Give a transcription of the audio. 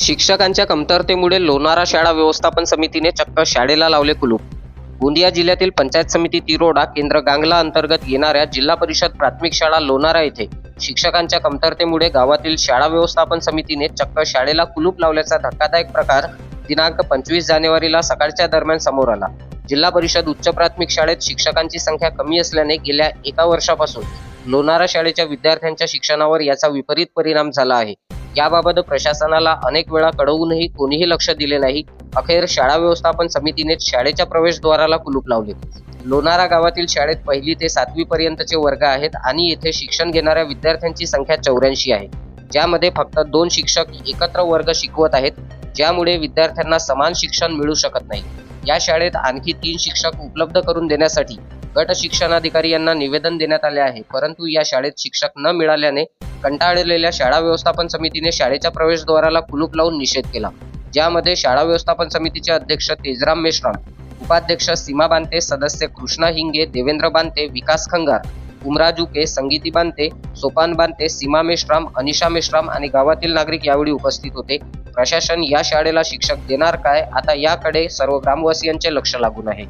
शिक्षकांच्या कमतरतेमुळे लोणारा शाळा व्यवस्थापन समितीने चक्क शाळेला लावले कुलूप. गोंदिया जिल्ह्यातील पंचायत समिती तिरोडा केंद्र गांगला अंतर्गत येणाऱ्या जिल्हा परिषद प्राथमिक शाळा लोणारा येथे शिक्षकांच्या कमतरतेमुळे गावातील शाळा व्यवस्थापन समितीने चक्क शाळेला कुलूप लावल्याचा धक्कादायक प्रकार दिनांक पंचवीस जानेवारीला सकाळच्या दरम्यान समोर आला. जिल्हा परिषद उच्च प्राथमिक शाळेत शिक्षकांची संख्या कमी असल्याने गेल्या एका वर्षापासून लोणारा शाळेच्या विद्यार्थ्यांच्या शिक्षणावर याचा विपरीत परिणाम झाला आहे. याबाबत प्रशासनाला अनेक वेळा कळवूनही कोणीही लक्ष दिले नाही. अखेर शाळा व्यवस्थापन समितीने शाळेच्या प्रवेशद्वाराला कुलूप लावले. लोणारा गावातील शाळेत पहिली ते सातवी पर्यंतचे वर्ग आहेत आणि येथे शिक्षण घेणाऱ्या विद्यार्थ्यांची संख्या चौऱ्याऐंशी आहे. ज्यामध्ये फक्त दोन शिक्षक एकत्र वर्ग शिकवत आहेत ज्यामुळे विद्यार्थ्यांना समान शिक्षण मिळू शकत नाही. या शाळेत आणखी तीन शिक्षक उपलब्ध करून देण्यासाठी गट शिक्षणाधिकारी यांना निवेदन देण्यात आले आहे परंतु या शाळेत शिक्षक न मिळाल्याने कंटाळलेल्या शाळा व्यवस्थापन समितीने शाळेच्या प्रवेशद्वाराला कुलूप लावून निषेध केला. ज्यामध्ये शाळा व्यवस्थापन समितीचे अध्यक्ष तेजराम मेश्राम उपाध्यक्ष सीमा बांते सदस्य कृष्णा हिंगे देवेंद्र बांते विकास खंगार उमराजू के संगीती बांते सोपान बांते सीमा मेश्राम अनिशा मेश्राम आणि गावातील नागरिक यावेळी उपस्थित होते. प्रशासन या शाळेला शिक्षक देणार काय? आता याकडे सर्व ग्रामवासियांचे लक्ष लागून आहे.